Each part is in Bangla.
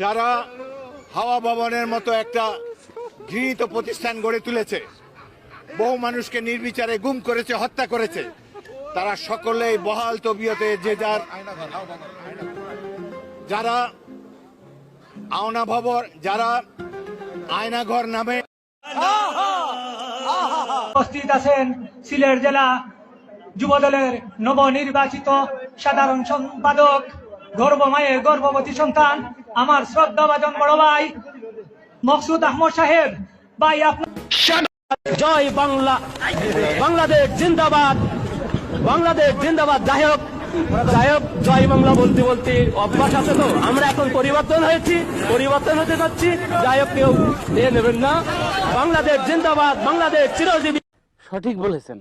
যারা হাওয়া ভবনের মতো একটা ঘৃণিত প্রতিষ্ঠান গড়ে তুলেছে, বহু মানুষকে নির্বিচারে গুম করেছে, হত্যা করেছে, তারা সকলেই বহাল তবিয়তে যে যার। যারা আওনা ভবর, যারা আয়নাঘর নামে উপস্থিত আছেন সিলেট জেলা যুবদলের নবনির্বাচিত সাধারণ সম্পাদক গর্বমায়ের গর্ভবতী সন্তান আমার শ্রদ্ধাভাজন বড় ভাই মকসুদ আহমদ সাহেব ভাই আপনার জয় বাংলা। বাংলাদেশ জিন্দাবাদ। বাংলাদেশ জিন্দাবাদ। যাই হোক যাই হোক জয় বাংলা বলতে বলতে অভ্যাস আছে তো। আমরা এখন পরিবর্তন হয়েছি পরিবর্তন হতে যাচ্ছি। যাই হোক কেউ নেবেন না। বাংলাদেশ জিন্দাবাদ। বাংলাদেশ চিরজীবী সঠিক বলেছেন।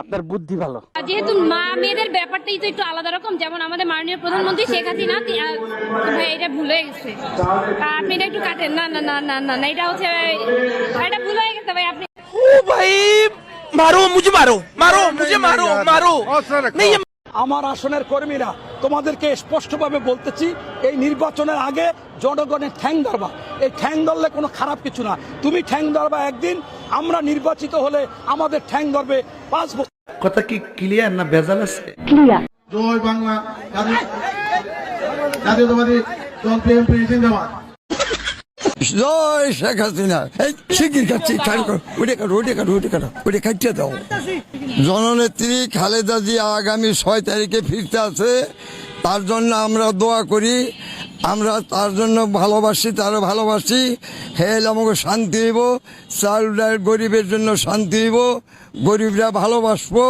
আপনার বুদ্ধি ভালো। যেহেতু মা মেয়েদের ব্যাপারটাই তো একটু আলাদা রকম যেমন আমাদের মাননীয় প্রধানমন্ত্রী শেখ হাসিনা ভাই এটা ভুল হয়ে গেছে। আপনি এটা একটু কাটেন। না না না না না না এটা হচ্ছে এটা ভুল হয়ে গেছে ভাই আপনি ও ভাই মারো মুঝে মারো মারো মুঝে মারো মারো। আমার আসনের কর্মীরা তোমাদেরকে স্পষ্টভাবে বলতেছি এই নির্বাচনের আগে জনগণের ঠ্যাং ধরবা। এই ঠ্যাং ধরলে কোনো খারাপ কিছু না। তুমি ঠ্যাং ধরবা একদিন আমরা নির্বাচিত হলে আমাদের ঠ্যাং ধরবে পাঁচ কথা কি ক্লিয়ার না ভেজাল আছে? জয় বাংলা জাতীয়- জাতীয়তাবাদী দল বিএনপি জিন্দাবাদ। জয় শেখ হাসিনা। এই শিগগির খাচ্ছি খাই কাটো কাটো কাটো খাইতে দাও। জননেত্রী খালেদা জিয়া আগামী ছয় তারিখে ফিরতে আছে। তার জন্য আমরা দোয়া করি আমরা তার জন্য ভালোবাসি তারও ভালোবাসি। হেল আমাকে শান্তি হইব চাল ডাল গরিবের জন্য শান্তি হইব গরিবরা ভালোবাসবো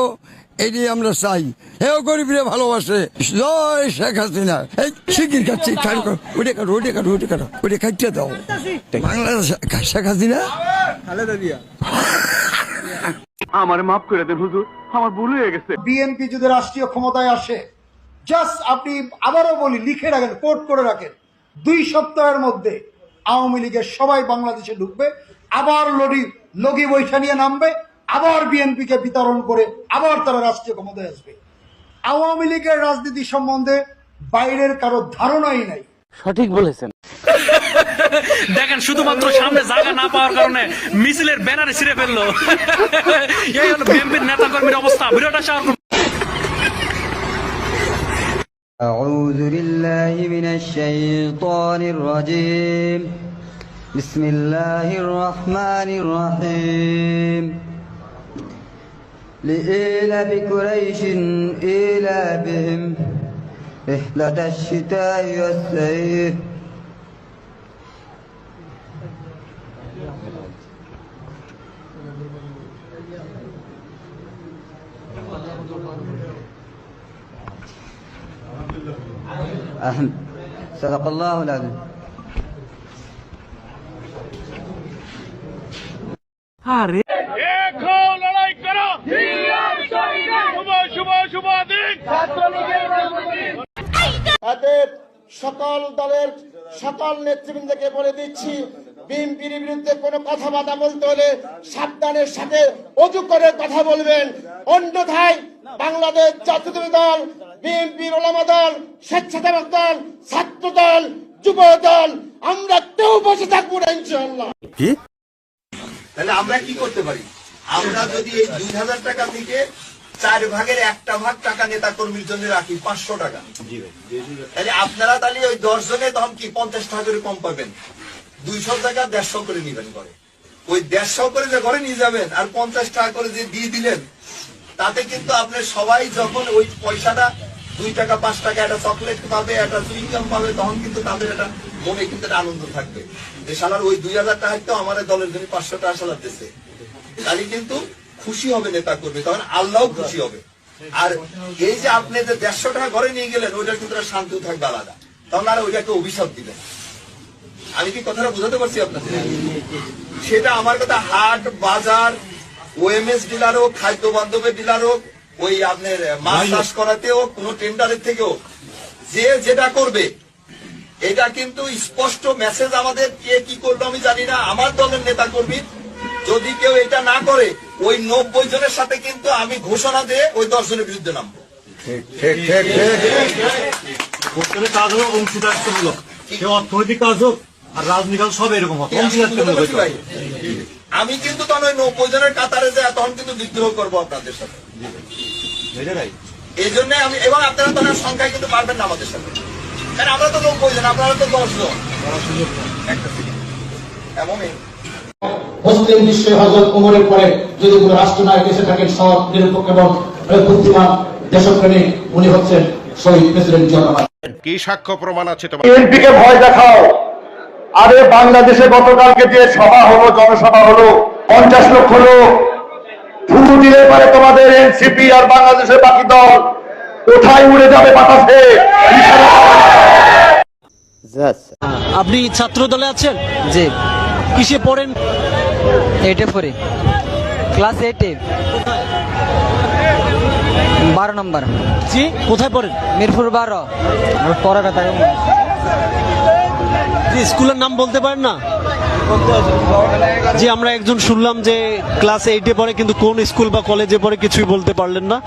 এটি আমরা চাই। হেও গরিবরা ভালোবাসে। জয় শেখ হাসিনা। এই শিগগির খাচ্ছি ওটা কাটো ওটা কাটো ওটা কাটো। ওটা খাইতে দাও। বাংলাদেশ শেখ হাসিনা? আমার মাফ করে দেন হুজুর আমার ভুল হয়ে গেছে। বিএনপি যদি রাষ্ট্রীয় ক্ষমতায় আসে জাস্ট আপনি আবারও বলি লিখে রাখেন কোট করে রাখেন। দুই সপ্তাহের মধ্যে আওয়ামী লীগের সবাই বাংলাদেশে ঢুকবে আবার লডি লগি বৈঠা নিয়ে নামবে আবার বিএনপিকে বিতরণ করে আবার তারা রাষ্ট্রীয় ক্ষমতায় আসবে। আওয়ামী লীগের রাজনীতি সম্বন্ধে বাইরের কারও ধারণাই নাই। সঠিক বলেছেন। দেখেন শুধুমাত্র সামনে জায়গা না পাওয়ার কারণে মিছিলের ব্যানারে ছিঁড়ে ফেলল। এই হলো বিএনপির নেতা কর্মীর অবস্থা। ভিডিওটা শেয়ার أعوذ بالله من الشيطان الرجيم. بسم الله الرحمن الرحيم. لإيلاف قريش إيلافهم رحلة الشتاء والصيف صدق الله العظيم আরে তাদের সকল দলের সকল নেতৃবৃন্দকে বলে দিচ্ছি বিএনপির বিরুদ্ধে কোনো কথাবার্তা বলতে হলে সাবধানের সাথে অজু করে কথা বলবেন। অন্যথায় বাংলাদেশ জাতীয় দল বিএনপির ওলামা দল স্বেচ্ছাসেবক দল ছাত্র দল যুব দল আমরা কেউ বসে থাকব না ইনশাল্লাহ তাহলে আমরা কি করতে পারি? আমরা যদি এই দুই হাজার টাকা থেকে চার ভাগের একটা ভাগ টাকা নেতা কর্মীর জন্য রাখি পাঁচশো টাকা। তাহলে আপনারা তাহলে ওই দশ জনের দাম কি পঞ্চাশ টাকা করে কম পাবেন? দুইশো টাকা দেড়শো করে নিবেন করে ওই দেড়শো করে যে ঘরে নিয়ে যাবেন আর পঞ্চাশ টাকা করে যে দিয়ে দিলেন, তাতে কিন্তু আপনার সবাই যখন ওই পয়সাটা দুই টাকা, পাঁচ টাকা, একটা চকলেট পাবে, একটা চুইংগাম পাবে, তখন কিন্তু তাদের একটা মনে কিন্তু একটা আনন্দ থাকবে। যে সালার ওই দুই হাজার টাকা তো আমাদের দলের জন্য পাঁচশো টাকা সালার দিচ্ছে তাহলে কিন্তু খুশি হবে নেতা করবে তখন আল্লাহ খুশি হবে। আর এই যে আপনি যে দেড়শো টাকা ঘরে নিয়ে গেলেন ওইটা কিন্তু একটা শান্তি থাকবে আলাদা। তখন আর ওইটাকে অভিশাপ দিবেন আমি কি কথাটা বোঝাতে পারছি আপনাকে? সেটা আমার কথা হাট বাজার ওএমএস ডিলার হোক খাদ্য বান্ধবের ডিলার হোক ওই আপনার মাছ চাষ করাতে হোক কোনো টেন্ডারের থেকেও যে যেটা করবে এটা কিন্তু স্পষ্ট মেসেজ আমাদের কে কি করল আমি জানি না। আমার দলের নেতা কর্মী যদি কেউ এটা না করে ওই নব্বই জনের সাথে কিন্তু আমি ঘোষণা দিয়ে ওই দশ জনের বিরুদ্ধে নামবো। কাজ হলো অংশীদারিত্বমূলক সে অর্থনৈতিক কাজ হোক আর রাজনীতি সব এরকম আমি কিন্তু তখন নব্বই জনের কাতারে যে তখন কিন্তু বিদ্রোহ করব আপনাদের সাথে। এই জন্য আমি এবং আপনারা তখন সংখ্যায় কিন্তু পারবেন না আমাদের সাথে। কারণ আমরা তো নব্বই জন আপনারা তো দশ জন। এমনই। মুসলিম বিশ্বে হজরত উমরের পরে যদি কোনো রাষ্ট্রনায়ক এসে থাকেন সৎ নিরপেক্ষ এবং বুদ্ধিমান দেশপ্রেমিক উনি হচ্ছেন শহীদ প্রেসিডেন্ট জিয়া কি সাক্ষ্য প্রমাণ আছে তোমার? বিএনপিকে ভয় দেখাও। আরে বাংলাদেশে গতকালকে যে সভা হলো জনসভা হলো পঞ্চাশ লক্ষ লোক। ফুটু দিলে পারে তোমাদের এনসিপি আর বাংলাদেশের বাকি দল। কোথায় উড়ে যাবে বাতাসে? আপনি ছাত্র দলে আছেন? জি। কিসে পড়েন? এইটে পড়ি। ক্লাস এইটে বারো নম্বর। জি কোথায় পড়েন? মিরপুর বারো। পরে কথা জি স্কুলের নাম বলতে পারেন না? জি, আমরা একজন শুনলাম যে ক্লাস এইটে পরে কিন্তু কোন স্কুল বা কলেজে পড়ে কিছুই বলতে পারলেন না।